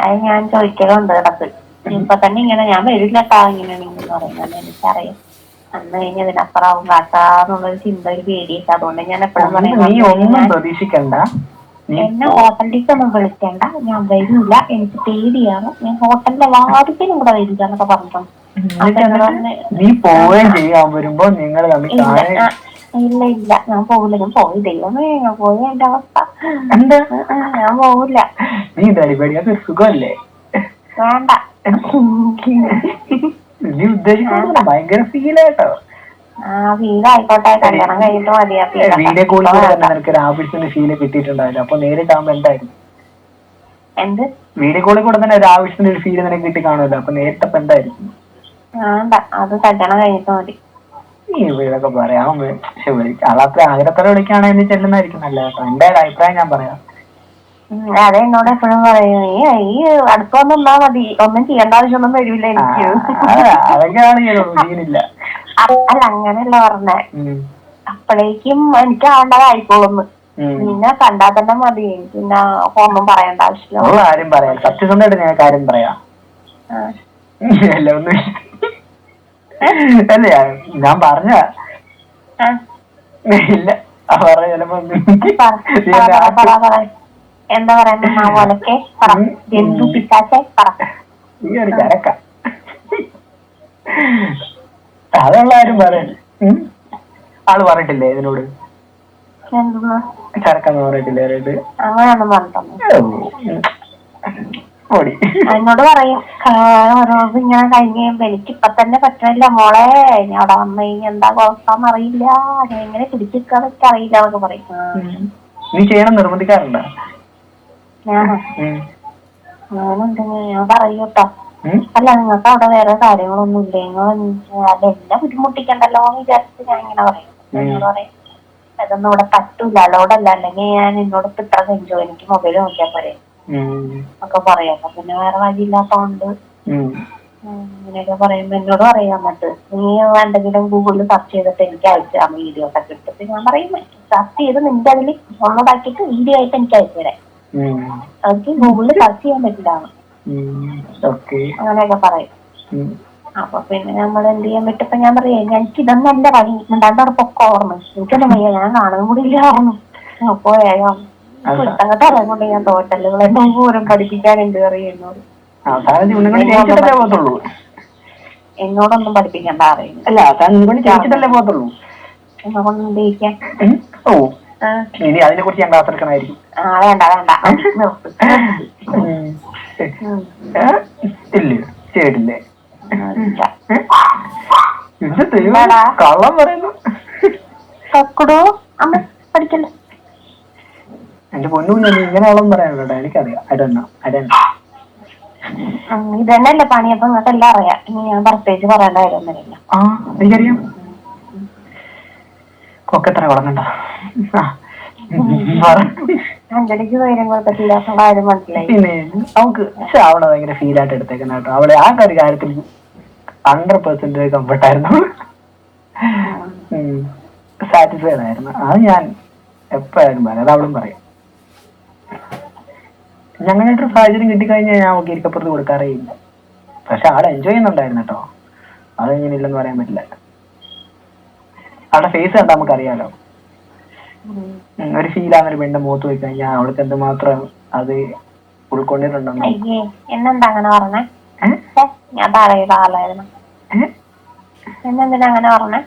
അത് ഞാൻ ചോദിക്കലുണ്ട് ഇടയ്ക്ക്. ഇപ്പൊ തന്നെ ഇങ്ങനെ ഞാൻ വരില്ലട്ടാ ഇങ്ങനെയാണെന്ന് പറയുന്നത് എനിക്കറിയാം. അന്ന് കഴിഞ്ഞ അതിനപ്പുറം കാട്ടാന്നുള്ളൊരു ചിന്ത ഒരു പേടിയിട്ട് അതുകൊണ്ട് ഞാൻ എപ്പോഴും ഒന്നും ഒന്നും പ്രതീക്ഷിക്കണ്ട. എന്നെ എന്നെ ഹോട്ടലിലേക്കൊന്നും വിളിക്കണ്ട. ഞാൻ വരില്ല. എനിക്ക് പേടിയാണ്. ഞാൻ ഹോട്ടലിന്റെ വാതിക്കലും കൂടെ വരില്ല എന്നൊക്കെ പറഞ്ഞു നീ പോവുകയും ചെയ്യാൻ വരുമ്പോ നിങ്ങൾ തമ്മിൽ ഇല്ല ഇല്ല. ഞാൻ പോകില്ല ഞാൻ പോയി. ദൈവമേ ഞാൻ പോയി. എന്റെ അവസ്ഥ. എന്താ? ഞാൻ പോവില്ല. നീ തടിപടി അതൊരു സുഖമല്ലേ? വേണ്ട. നീ ഉദ്ദേശിക്കുന്ന ഭയങ്കര ഫീലാട്ടോ വീഡിയോ കോളിൽ നിനക്ക് ഫീൽ കിട്ടിയിട്ടുണ്ടാവില്ല. അപ്പൊ നേരിട്ടാകുമ്പോ എന്തായിരുന്നു എന്ത്? വീഡിയോ കോളിൽ കൂടെ തന്നെ ഒരു ആവശ്യത്തിന്റെ ഒരു ഫീൽ നിനക്ക് കിട്ടി കാണുമല്ലോ. അപ്പൊ നേരിട്ടപ്പോ എന്തായിരുന്നു വേണ്ട. അത് കല്യാണം കഴിഞ്ഞിട്ട് മതി. നീ പറയാൻ അളത്ര ആഗ്രഹത്തോടെ വിളിക്കുകയാണെങ്കിൽ നീ ചെല്ലുന്നതായിരിക്കും നല്ല കേട്ടോ. എന്റെ അഭിപ്രായം ഞാൻ പറയാം. അതെ എന്നോട് എപ്പോഴും പറയും ഈ ഈ അടുത്തൊന്നും നിന്നാ മതി. ഒന്നും ചെയ്യേണ്ട ആവശ്യമൊന്നും വരില്ല എനിക്ക്. അല്ല അങ്ങനെയല്ല പറഞ്ഞേ. അപ്പോഴേക്കും എനിക്ക് ആവേണ്ടതായിക്കോളുന്നു. ഉം. പിന്നെ കണ്ടാ തന്നെ മതി. പിന്നെ ഒന്നും പറയേണ്ട ആവശ്യമില്ല. പറയാം. സത്യസന്ധമായിട്ട് ഞാൻ കാര്യം പറയാം. ആ. അല്ല ഒന്നും അല്ല ഞാൻ പറഞ്ഞ. ഇല്ല ചിലപ്പോ പറ, പറ. എന്താ പറയുന്ന? മാ പോലൊക്കെ പറ. ഉം. ജന്തു പിത്താച്ചെ പറ. ഈ ഒരു ചരക്ക അതുള്ള ആരും പറയാൻ ആൾ പറഞ്ഞിട്ടില്ലേ ഇതിനോട്? ചരക്കെന്ന് പറഞ്ഞിട്ടില്ലേ അങ്ങനെയൊന്നും പറഞ്ഞിട്ടൊന്നും ഓടി എന്നോട് പറയും ഓരോ ഇങ്ങനെ കഴിഞ്ഞ് എനിക്ക് ഇപ്പൊ തന്നെ പറ്റണില്ല മോളെ. ഇനി അവിടെ വന്നു കഴിഞ്ഞാൽ എന്താ കുഴപ്പമെന്ന് അറിയില്ല. എങ്ങനെ പിടിച്ചിരിക്കാന്ന് എനിക്ക് അറിയില്ല എന്നൊക്കെ പറയും. നീ ചെയ്യണം നിർബന്ധിക്കാറുണ്ടോ? ഞാനോ? ഞാൻ പറയും കേട്ടോ? അല്ല നിങ്ങൾക്ക് അവിടെ വേറെ കാര്യങ്ങളൊന്നും ഇല്ലേ? നിങ്ങൾ അല്ല എന്നെ ബുദ്ധിമുട്ടിക്കണ്ടല്ലോ എന്ന് വിചാരിച്ചിട്ട് ഞാൻ ഇങ്ങനെ പറയും. എന്നോട് പറയും അതൊന്നും ഇവിടെ പറ്റൂല. അലോടല്ല അല്ലെങ്കിൽ ഞാൻ എന്നോട് ഇപ്പൊ ഇത്ര സെഞ്ചോ എനിക്ക് മൊബൈൽ നോക്കിയാൽ പോരെ. ഒക്കെ പറയാം. അപ്പൊ പിന്നെ വേറെ വഴിയില്ലാത്തോണ്ട്. ഇങ്ങനെയൊക്കെ പറയുമ്പോ എന്നോട് പറയാൻ എന്നിട്ട് നീ എന്തെങ്കിലും ഗൂഗിളിൽ സെർച്ച് ചെയ്തിട്ട് എനിക്ക് അയച്ചു തരാം വീഡിയോ ഒക്കെ എടുത്തിട്ട് ഞാൻ പറയും സെർച്ച് ചെയ്ത് നിന്റെ അതിൽ ഡൗൺലോഡ് ആക്കിയിട്ട് വീഡിയോ ആയിട്ട് എനിക്ക് അയച്ചു തരാം. അവർക്ക് ഗൂഗിളിൽ സെർച്ച് ചെയ്യാൻ പറ്റില്ല അങ്ങനെയൊക്കെ പറയും. അപ്പൊ പിന്നെ നമ്മൾ എന്ത് ചെയ്യാൻ പറ്റിപ്പോ ഞാൻ പറയാം എനിക്ക് ഇതൊന്നും എന്റെ പണി ഉണ്ടാകുന്ന ഉറപ്പൊക്കെ ഓർമ്മ. എനിക്കൊന്നും വയ്യ. ഞാൻ കാണും കൂടി ഇല്ല. ഓർമ്മ അപ്പൊ വേഗം ഞാൻ എന്നെ പൂരം പഠിപ്പിക്കാനുണ്ട് പോകത്തുള്ളൂ? എന്നോടൊന്നും പഠിപ്പിക്കാൻ പറയുന്നു അല്ല പോകത്തുള്ളൂ? ഓ. ഇനി അതിനെ കുറിച്ച് ഞാൻ ക്ലാസ് എടുക്കണമായിരിക്കും ആ വേണ്ട വേണ്ട? ഇല്ലേ? കള്ളം പറയുന്നു. എന്റെ പൊന്നു ഞാൻ ഇങ്ങനെ കള്ളം പറയാൻ കേട്ടോ. എനിക്കറിയാം. അതെന്നാ അതെന്നാ ഇതന്നെയല്ലേ പണി. അപ്പൊ നിങ്ങൾക്ക് എല്ലാം അറിയാം. ഇനി ഞാൻ പ്രത്യേകിച്ച് പറയേണ്ട കാര്യമൊന്നുമില്ല ആ എനിക്കറിയാം. കൊക്കത്ര വളങ്ങണ്ട ധൈര്യം കൊടുത്തിട്ടില്ല കാര്യം മനസ്സിലായി. പിന്നെ അവളെ ഭയങ്കര ഫീൽ ആയിട്ട് എടുത്തേക്കുന്ന കേട്ടോ. അവളെ ആ ഒരു കാര്യത്തിൽ ഹൺഡ്രഡ് പെർസെന്റ് കംഫർട്ട് ആയിരുന്നു. സാറ്റിസ്ഫൈഡ് ആയിരുന്നു. അത് ഞാൻ എപ്പോഴായാലും പറയാം. അത് അവളും പറയും. ഞങ്ങളായിട്ടൊരു സാഹചര്യം കിട്ടിക്കഴിഞ്ഞാൽ ഞാൻ അവൾക്ക് ഇരിക്കപ്പുറത്ത് കൊടുക്കാറേ ഇല്ല. പക്ഷെ ആൾ എൻജോയ് ചെയ്യുന്നുണ്ടായിരുന്നു കേട്ടോ അത് ഇങ്ങനെ ഇല്ലെന്ന് പറയാൻ പറ്റില്ല. ആളുടെ ഫേസ് കണ്ടാൽ നമുക്കറിയാലോ. ഒരു ഫീലാണ് ഒരു പെണ്ണ് മുഖത്ത് പോയി കഴിഞ്ഞാൽ അവൾക്ക് എന്തുമാത്രം അത് ഉൾക്കൊണ്ടിട്ടുണ്ടെന്നോ. എന്നെന്താ അങ്ങനെ പറഞ്ഞേ? ഞാൻ പറയുന്ന ആളായിരുന്നു? എന്നെന്തിനാ അങ്ങനെ പറഞ്ഞേ?